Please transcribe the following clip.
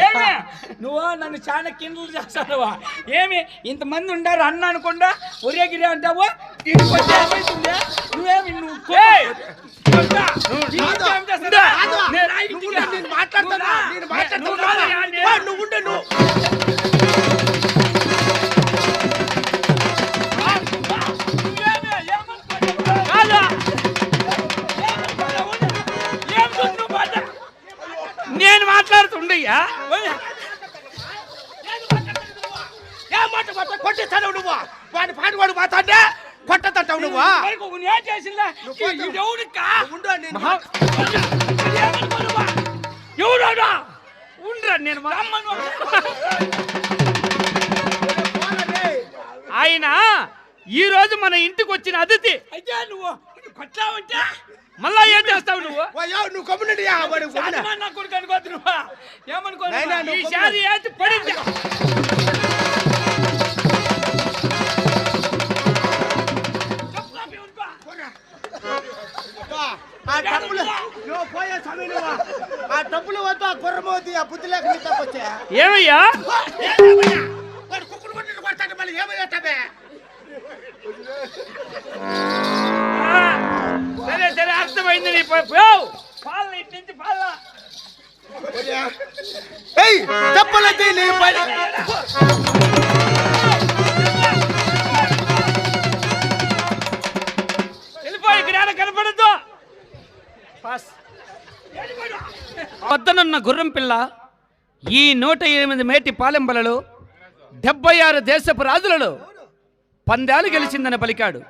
ఏమి? నువ్వు నన్ను చాలా కిండలు చేస్తానువా? ఏమి? ఇంతమంది ఉండారు అన్న అనుకుండా ఒరే గిరి అంటావు? ఏమైతుంది? నువ్వేమి నువ్వు కో- కొట్టా. ఏ మాట నువ్వు? వాడి పాటి వాడు కొట్టదంటావు నువ్వు? చేసిందా? ఉండు నేను ఉండరా ఆయన ఈ రోజు మన ఇంటికి వచ్చిన అతిథి. అయితే నువ్వు కొట్లావంటే? మళ్ళా ఏం చేస్తావు నువ్వు? అయ్యో నువ్వు. నా కొడుకు అనుకోద్దు నువ్వు ఏమనుకో నాయనా, నువ్వు ఈ శారీ అయితే పడింది. ఆ డబ్బులు పోయే సమయం నువ్వు. ఆ డబ్బులు వద్దు ఆ గుర్రమోది ఆ బుద్ధి లేక నీ తప్పు వచ్చా. ఏమయ్యా? కుక్కలు కొట్టిన కొడతాడు మళ్ళీ ఏమయ్యాటమే ఆ, సరే సరే అర్థమైంది నీ. పాలు ఇటు నుంచి పాలు. ఏయ్ నీ కనపడద్దు? వద్దనున్న గుర్రం పిల్ల ఈ నూట ఎనిమిది మేటి పాలెంబలలో డెబ్బై ఆరు దేశపు రాజులలో పందాలు గెలిచిందని పలికాడు.